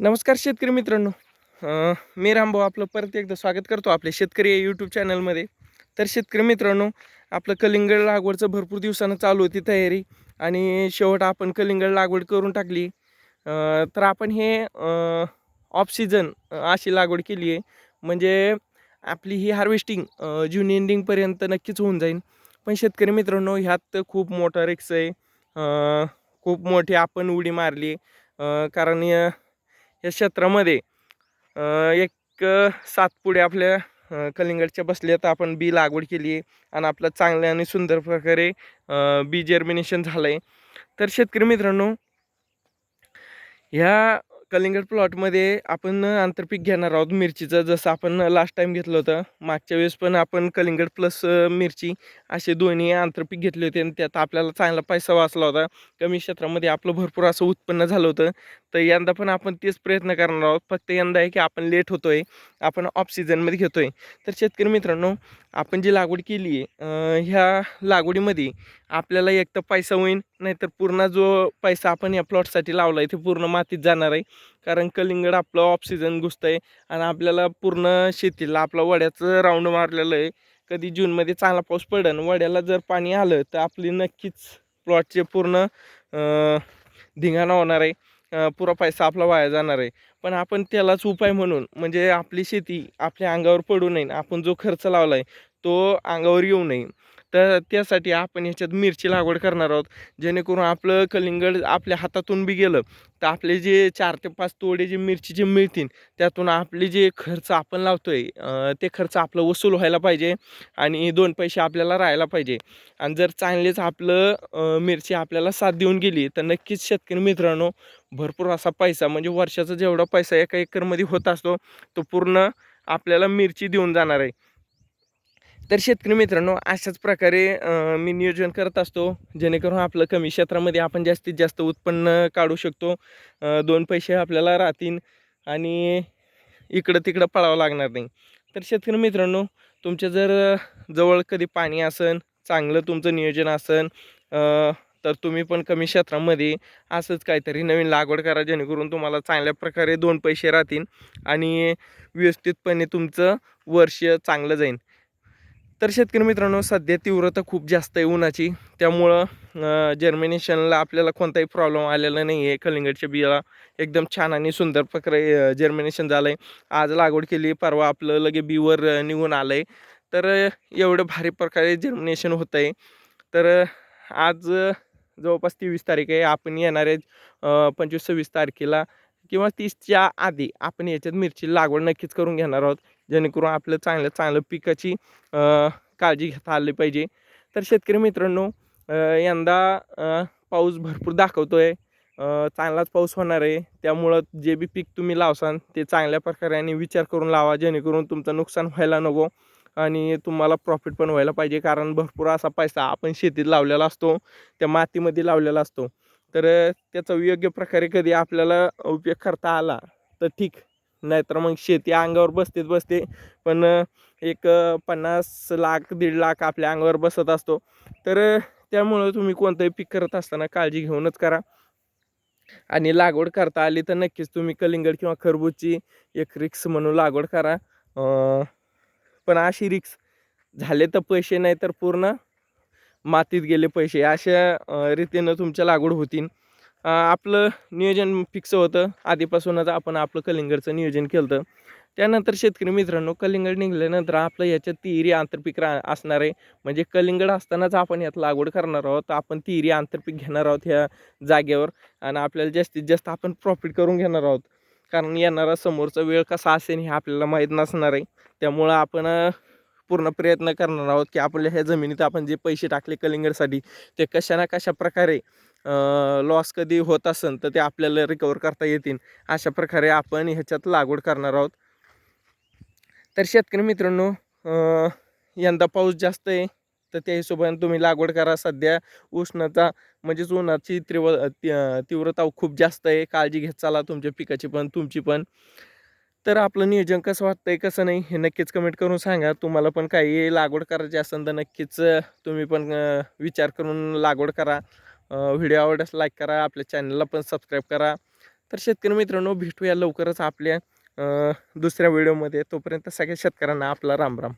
नमस्कार शेतकरी मित्रांनो. मी रामभाऊ आपलं परत एकदा स्वागत करतो आपल्या शेतकरी या यूट्यूब चॅनलमध्ये तर शेतकरी मित्रांनो आपलं कलिंगड लागवडचं भरपूर दिवसानं चालू होती तयारी आणि शेवट आपण कलिंगड लागवड करून टाकली. तर आपण हे ऑफ सीझन अशी लागवड केली आहे. म्हणजे आपली ही हार्वेस्टिंग जून एंडिंगपर्यंत नक्कीच होऊन जाईल. पण शेतकरी मित्रांनो ह्यात खूप मोठा रिक्स आहे. खूप मोठी आपण उडी मारली. कारण या क्षेत्रामध्ये एक सात पुढे आपल्या कलिंगडच्या बसल्यात आपण बी लागवड केली आहे आणि आपलं चांगल्या आणि सुंदर प्रकारे बी जर्मिनेशन झालं आहे तर शेतकरी मित्रांनो ह्या कलिंगड प्लॉटमध्ये आपण आंतरपीक घेणार आहोत मिरचीचं. जसं आपण लास्ट टाईम घेतलं होतं मागच्या वेळेस पण आपण कलिंगड प्लस मिरची असे दोन्ही आंतरपीक घेतले होते आणि त्यात आपल्याला चांगला पैसा वाचला होता. कमी क्षेत्रामध्ये आपलं भरपूर असं उत्पन्न झालं होतं. तर यंदा पण आपण तेच प्रयत्न करणार आहोत. फक्त यंदा आहे की आपण लेट होतो आहे आपण ऑफ सीझनमध्ये आहे तर शेतकरी मित्रांनो आपण जी लागवड केली आहे ह्या लागवडीमध्ये आपल्याला एक तर पैसा होईल नाहीतर पूर्ण जो पैसा आपण या प्लॉटसाठी लावला आहे ते पूर्ण मातीत जाणार आहे. कारण कलिंगड आपलं ऑफ सीझन घुसतं आहे आणि आपल्याला पूर्ण शेतीला आपलं वड्याचं राऊंड मारलेलं आहे. कधी जूनमध्ये चांगला पाऊस पडेल वड्याला जर पाणी आलं तर आपली नक्कीच प्लॉटचे पूर्ण धिंगाणा होणार आहे. पुरा पैसा आपला वाया जाणार आहे. पण आपण त्यालाच उपाय म्हणून म्हणजे आपली शेती आपल्या अंगावर पडू नये आपण जो खर्च लावला आहे तो अंगावर येऊ नये. तर त्यासाठी आपण ह्याच्यात मिरची लागवड करणार आहोत. जेणेकरून आपलं कलिंगड आपल्या हातातून बी गेलं तर आपले जे चार ते पाच तोडे जे मिरचीचे मिळतील त्यातून आपले जे खर्च आपण लावतो आहे ते खर्च आपलं वसूल व्हायला पाहिजे आणि दोन पैसे आपल्याला राहायला पाहिजे. आणि जर चांगलेच आपलं मिरची आपल्याला साथ देऊन गेली तर नक्कीच शेतकरी मित्रांनो भरपूर असा पैसा म्हणजे वर्षाचा जेवढा पैसा एका एकरमध्ये होत असतो तो पूर्ण आपल्याला मिरची देऊन जाणार आहे. तर शेतकरी मित्रांनो अशाच प्रकारे मी नियोजन करत असतो. जेणेकरून आपलं कमी क्षेत्रामध्ये आपण जास्तीत जास्त उत्पन्न काढू शकतो. दोन पैसे आपल्याला राहतील आणि इकडं तिकडं पळावं लागणार नाही. तर शेतकरी मित्रांनो तुमच्या जर जवळ कधी पाणी असन चांगलं तुमचं नियोजन असन तर तुम्ही पण कमी क्षेत्रामध्ये असंच काहीतरी नवीन लागवड करा जेणेकरून तुम्हाला चांगल्या प्रकारे दोन पैसे राहतील आणि व्यवस्थितपणे तुमचं वर्ष चांगलं जाईल. तर शेतकरी मित्रांनो सध्या तीव्रता खूप जास्त आहे उन्हाची. त्यामुळं जर्मिनेशनला आपल्याला कोणताही प्रॉब्लेम आलेला नाही आहे कलिंगडच्या बियाला एकदम छान आणि सुंदर प्रकारे जर्मिनेशन झालं आहे आज लागवड केली परवा आपलं लगे बीवर निघून आलं आहे तर एवढं भारी प्रकारे जर्मिनेशन होतं आहे तर आज जवळपास तेवीस तारीख आहे. आपण येणारे पंचवीस सव्वीस तारखेला. किंवा तीसच्या आधी आपण याच्यात मिरची लागवड नक्कीच करून घेणार आहोत. जेणेकरून आपलं चांगलं चांगलं पिकाची काळजी घेता आली पाहिजे. तर शेतकरी मित्रांनो यंदा पाऊस भरपूर दाखवतो आहे चांगलाच पाऊस होणार आहे. त्यामुळं जे बी पीक तुम्ही लावसाल ते चांगल्या प्रकारे आणि विचार करून लावा जेणेकरून तुमचं नुकसान व्हायला नको आणि तुम्हाला प्रॉफिट पण व्हायला पाहिजे. कारण भरपूर असा पैसा आपण शेतीत लावलेला असतो. त्या मातीमध्ये लावलेला असतो. तर त्याचा योग्य प्रकारे कधी आपल्याला उपयोग करता आला तर ठीक. नाहीतर मग शेती अंगावर बसतेच बसते. पण एक पन्नास लाख दीड लाख आपल्या अंगावर बसत असतो. तर त्यामुळं तुम्ही कोणतंही पीक करत असताना काळजी घेऊनच करा. आणि लागवड करता आली तर नक्कीच तुम्ही कलिंगड किंवा खरबूजची एक रिक्स म्हणून लागवड करा. पण अशी रिक्स झाले तर पैसे नाही तर पूर्ण मातीत गेले पैसे अशा रीतीनं तुमच्या लागवड होतील आपलं नियोजन फिक्स होतं. आधीपासूनच आपण आपलं कलिंगडचं नियोजन केलं होतं त्यानंतर शेतकरी मित्रांनो कलिंगड निघाल्यानंतर आपलं याच्यात तिहिरी आंतरपीक रा असणार आहे. म्हणजे कलिंगड असतानाच आपण यात लागवड करणार आहोत. आपण तिहिरी आंतरपीक घेणार आहोत ह्या जागेवर. आणि आपल्याला जास्तीत जास्त आपण प्रॉफिट करून घेणार आहोत. कारण येणारा समोरचा वेळ कसा असेल हे आपल्याला माहीत नसणार आहे. त्यामुळं आपण पूर्ण प्रयत्न करणार आहोत की आपल्या ह्या जमिनीत आपण जे पैसे टाकले कलिंगडसाठी ते कशा ना कशा प्रकारे लॉस कधी होत असेल तर ते आपल्याला रिकवर करता येतील. अशा प्रकारे आपण ह्याच्यात लागवड करणार आहोत. तर शेतकरी मित्रांनो यंदा पाऊस जास्त आहे तर त्या हिशोबाने तुम्ही लागवड करा. सध्या उष्णता म्हणजेच उन्हाची तीव्र तीव्रता खूप जास्त आहे. काळजी घेत चाला तुमच्या पिकाची पण तुमची पण. तर आपलं नियोजन कसं वाटतंय कसं नाही हे नक्कीच कमेंट करून सांगा. तुम्हाला पण काही लागवड करायची असेल तर नक्कीच तुम्ही पण विचार करून लागवड करा. व्हिडिओ आवडल्यास लाईक करा आपल्या चॅनलला पण सबस्क्राईब करा. तर शेतकरी मित्रांनो भेटूया लवकरच आपल्या दुसऱ्या व्हिडिओमध्ये. तोपर्यंत सगळ्या शेतकऱ्यांना आपला राम राम.